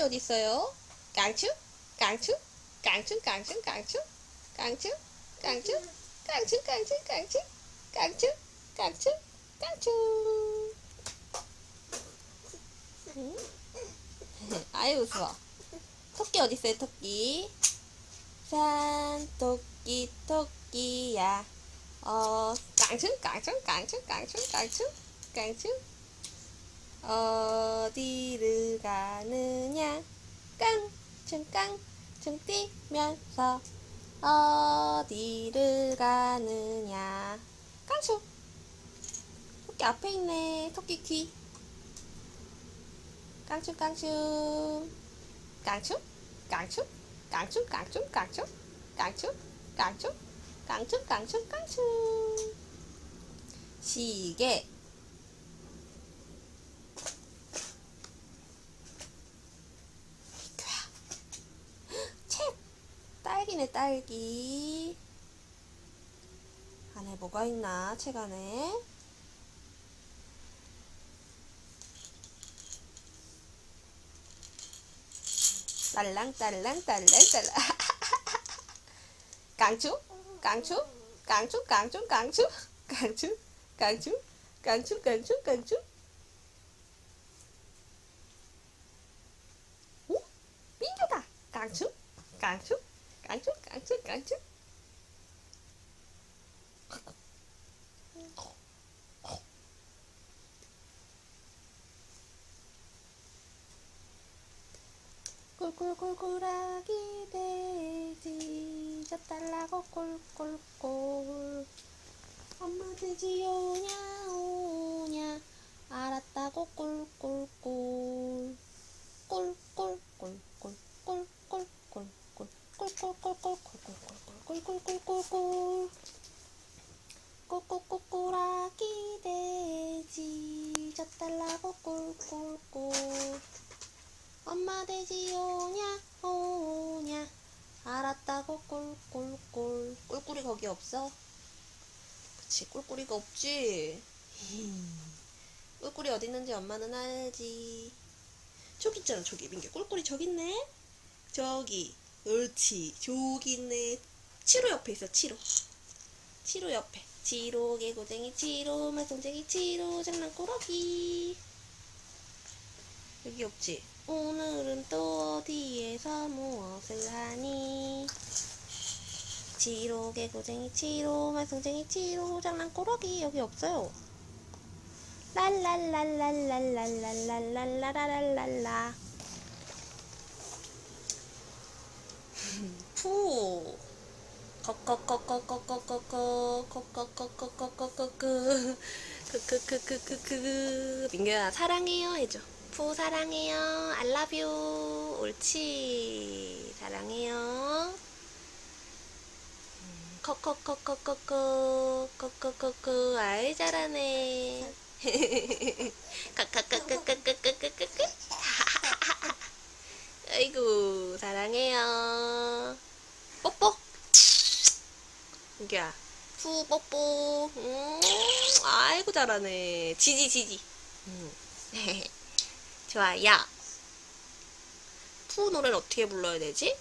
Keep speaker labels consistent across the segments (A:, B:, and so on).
A: 게 어디 있어요? 깡충? 깡충? 깡충 깡충 깡충? 깡충? 깡충? 깡충 깡충 깡충? 깡충? 깡충? 깡충? 아유 웃어 토끼 어디 있어요 토끼? 산 토끼 토끼야 어 깡충 깡충 깡충 깡충 깡충 깡충 어디를 가느냐? 깡충 깡충 뛰면서 어디를 가느냐? 깡충 토끼 앞에 있네 토끼 귀. 깡충 깡충. 깡충? 깡충? 깡충 깡충 깡충? 깡충 깡충? 깡충 깡충 깡충. 시계 딸기네 딸기 안에 뭐가 있나 책 안에 딸랑 딸랑 딸랑 딸랑 깡충 깡충 깡충 깡충 깡충 깡충 깡충 깡충 깡충 깡충 오 민규다 깡충 깡충 깡충 깡충 깡충 꿀꿀꿀꿀아기 돼지. 젖달라고 꿀꿀꿀. 엄마 돼지 오냐 오냐. 알았다고 꿀꿀꿀 꼬꼬 꼬꼬꼬꼬라기 돼지. 저 달라고 꼴꼴꼴 엄마 돼지 오냐 오냐. 어, 알았다고 꼴꼴꼴 꿀꿀이 거기 없어? 그치 꿀꿀이가 없지. 꿀꿀이 어디 있는지 엄마는 알지. 저기 있잖아 저기. 민규 꿀꿀이 저기 있네? 저기. 옳지. 저기 있네. 치로 옆에 있어 치로. 치로 옆에. 치로 개고쟁이 치로 말썽쟁이 치로 장난꾸러기. 여기 없지? 오늘은 또 어디에서 무엇을 하니? 치로 개고쟁이 치로 말썽쟁이 치로 장난꾸러기. 여기 없어요. 랄랄랄랄랄랄랄랄랄랄랄랄라 푸 커커커커커커커커커커커커커커커커 크크크크크크 민규야 사랑해요 해줘 푸 사랑해요 I love you 옳지 사랑해요 커커커커커커 커커커커 아이 잘하네 카카카카카카카카카 아이고 뽀뽀 민규야. 푸 뽀뽀. 음, 아이고 잘하네. 지지 지지. 음. 좋아 야 푸 노래는 어떻게 불러야 되지?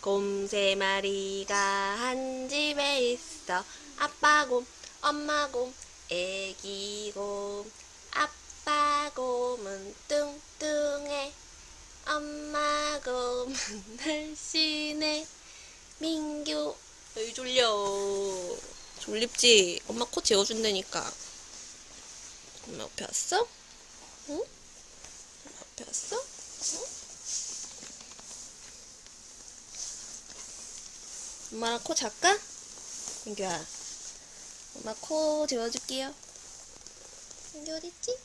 A: 곰세 마리가 한 집에 있어. 아빠 곰 엄마 곰 애기 곰. 아빠 곰은 뚱뚱해. 엄마 곰은 날씬해. 민규. 여기 졸려 졸립지? 엄마 코 재워준다니까 엄마 옆에 왔어? 응? 엄마 옆에 왔어? 응? 엄마랑 코 잘까? 민규야 엄마 코 재워줄게요 민규 어딨지?